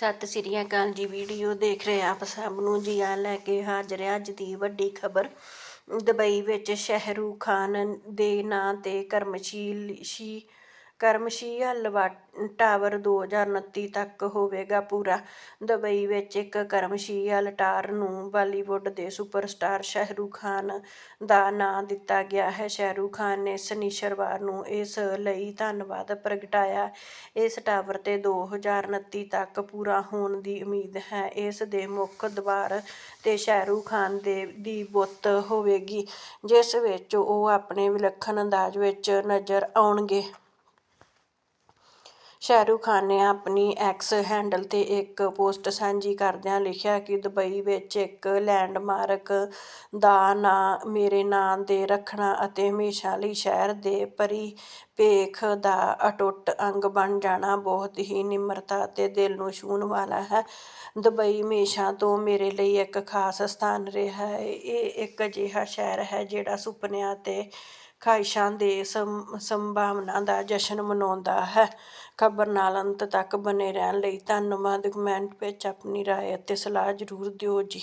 ਸਤਿ ਸ੍ਰੀ ਅਕਾਲ ਜੀ, ਵੀਡੀਓ ਦੇਖ ਰਹੇ ਆਪ ਸਭ ਨੂੰ ਜੀ। ਆ ਲੈ ਕੇ ਹਾਜ਼ਰ ਹੈ ਅੱਜ ਦੀ ਵੱਡੀ ਖਬਰ। ਦੁਬਈ ਵਿੱਚ ਸ਼ਹਿਰੂ ਖਾਨ ਦੇ ਨਾਂ ਤੇ ਕਰਮਸ਼ੀਲ ਸ਼ੀ ਕਰਮਸ਼ੀਲ ਵਾ ਟਾਵਰ 2029 ਤੱਕ ਹੋਵੇਗਾ ਪੂਰਾ। ਦੁਬਈ ਵਿੱਚ ਇੱਕ ਕਰਮਸ਼ੀਲ ਅਲਟਾਰ ਨੂੰ ਬਾਲੀਵੁੱਡ ਦੇ ਸੁਪਰਸਟਾਰ ਸ਼ਾਹਰੂਖ ਖਾਨ ਦਾ ਨਾਂ ਦਿੱਤਾ ਗਿਆ ਹੈ। ਸ਼ਾਹਰੂਖ ਖਾਨ ਨੇ ਸ਼ਨੀਚਰਵਾਰ ਨੂੰ ਇਸ ਲਈ ਧੰਨਵਾਦ ਪ੍ਰਗਟਾਇਆ। ਇਸ ਟਾਵਰ ਤੇ 2029 ਤੱਕ ਪੂਰਾ ਹੋਣ ਦੀ ਉਮੀਦ ਹੈ। ਇਸ ਦੇ ਮੁੱਖ ਦੁਆਰ ਤੇ ਸ਼ਾਹਰੂਖ ਖਾਨ ਦੇ ਦੀ ਬੁੱਤ ਹੋਵੇਗੀ, ਜਿਸ ਵਿੱਚ ਉਹ ਆਪਣੇ ਵਿਲੱਖਣ ਅੰਦਾਜ਼ ਵਿੱਚ ਨਜ਼ਰ ਆਉਣਗੇ। ਸ਼ਾਹਰੁਖ ਖਾਨ ਨੇ ਆਪਣੀ ਐਕਸ ਹੈਂਡਲ ਤੇ ਇੱਕ ਪੋਸਟ ਸਾਂਝੀ ਕਰਦਿਆਂ ਲਿਖਿਆ ਕਿ ਦੁਬਈ ਵਿੱਚ ਇੱਕ ਲੈਂਡਮਾਰਕ ਦਾ ਨਾਂ ਮੇਰੇ ਨਾਂ ਦੇ ਰੱਖਣਾ ਅਤੇ ਹਮੇਸ਼ਾ ਲਈ ਸ਼ਹਿਰ ਦੇ ਪਰਿਪੇਖ ਦਾ ਅਟੁੱਟ ਅੰਗ ਬਣ ਜਾਣਾ ਬਹੁਤ ਹੀ ਨਿਮਰਤਾ ਅਤੇ ਦਿਲ ਨੂੰ ਛੂਹਣ ਵਾਲਾ ਹੈ। ਦੁਬਈ ਹਮੇਸ਼ਾ ਤੋਂ ਮੇਰੇ ਲਈ ਇੱਕ ਖਾਸ ਸਥਾਨ ਰਿਹਾ ਹੈ। ਇਹ ਇੱਕ ਅਜਿਹਾ ਸ਼ਹਿਰ ਹੈ ਜਿਹੜਾ ਸੁਪਨਿਆਂ ਤੇ ਖਾਹਿਸ਼ਾਂ ਦੇ ਸੰਭਾਵਨਾ ਦਾ ਜਸ਼ਨ ਮਨਾਉਂਦਾ ਹੈ। ਖਬਰ ਨਾਲ ਅੰਤ ਤੱਕ ਬਣੇ ਰਹਿਣ ਲਈ ਧੰਨਵਾਦ। ਕਮੈਂਟ ਵਿੱਚ ਆਪਣੀ ਰਾਏ ਅਤੇ ਸਲਾਹ ਜ਼ਰੂਰ ਦਿਓ ਜੀ।